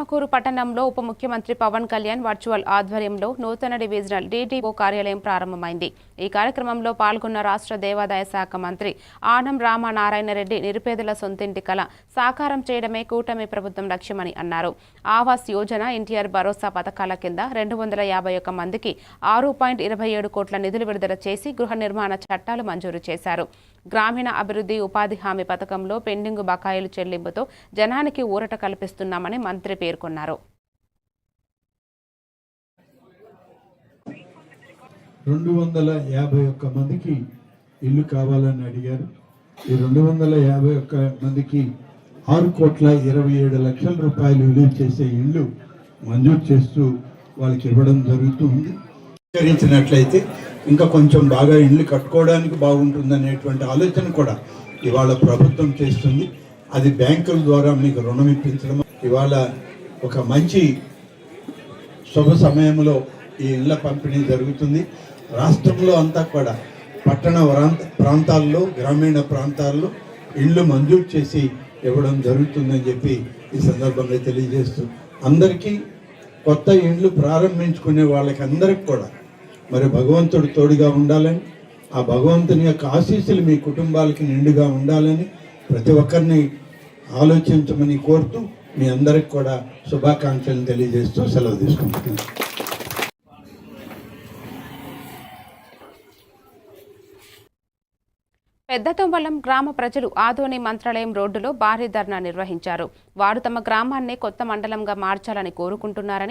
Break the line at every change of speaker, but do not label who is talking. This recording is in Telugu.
ఆత్మకూరు పట్టణంలో ఉప ముఖ్యమంత్రి పవన్ కళ్యాణ్ వర్చువల్ ఆధ్వర్యంలో నూతన డివిజనల్ డీడీఓ కార్యాలయం ప్రారంభమైంది. ఈ కార్యక్రమంలో పాల్గొన్న రాష్ట్ర దేవాదాయ శాఖ మంత్రి ఆనం రామనారాయణ రెడ్డి నిరుపేదల సొంతింటి కల సాకారం చేయడమే కూటమి ప్రభుత్వం లక్ష్యమని అన్నారు. ఆవాస్ యోజన ఎన్టీఆర్ భరోసా పథకాల కింద రెండు వందల యాభై ఒక్క మందికి ఆరు పాయింట్ ఇరవై ఏడు కోట్ల నిధులు విడుదల చేసి గృహ నిర్మాణ చట్టాలు మంజూరు చేశారు. గ్రామీణ అభివృద్ధి ఉపాధి హామీ పథకంలో పెండింగ్ బకాయిలు చెల్లింపుతో జనానికి ఊరట కల్పిస్తున్నామని మంత్రి పేర్కొన్నారు.
రెండు వందల యాభై ఒక్క మందికి ఇల్లు కావాలని అడిగారు. ఈ రెండు వందల యాభై ఒక్క మందికి ఆరు కోట్ల ఇరవై ఏడు లక్షల రూపాయలు విలువ చేసే ఇల్లు మంజూరు చేస్తూ వాళ్ళకి ఇవ్వడం జరుగుతుంది. స్వీకరించినట్లయితే ఇంకా కొంచెం బాగా ఇల్లు కట్టుకోవడానికి బాగుంటుందనేటువంటి ఆలోచన కూడా ఇవాళ ప్రభుత్వం చేస్తుంది. అది బ్యాంకుల ద్వారా మీకు రుణం ఇప్పించడం ఇవాళ ఒక మంచి శుభ సమయంలో ఈ ఇళ్ళ పంపిణీ జరుగుతుంది. రాష్ట్రంలో అంతా కూడా పట్టణ ప్రాంతాల్లో గ్రామీణ ప్రాంతాల్లో ఇళ్ళు మంజూరు చేసి ఇవ్వడం జరుగుతుందని చెప్పి ఈ సందర్భంగా తెలియజేస్తూ అందరికీ కొత్త ఇండ్లు ప్రారంభించుకునే వాళ్ళకి అందరికి కూడా మరి భగవంతుడు తోడుగా ఉండాలని ఆ భగవంతుని యొక్క ఆశీస్సులు మీ కుటుంబాలకి నిండుగా ఉండాలని ప్రతి ఒక్కరిని ఆలోచించమని కోరుతూ మీ అందరికి కూడా శుభాకాంక్షలు తెలియజేస్తూ సెలవు తీసుకుంటున్నాను.
పెద్దతొంబలం గ్రామ ప్రజలు ఆదోని మంత్రాలయం రోడ్డులో భారీ ధర్నా నిర్వహించారు. వారు తమ గ్రామాన్ని కొత్త మండలంగా మార్చాలని కోరుకుంటున్నారని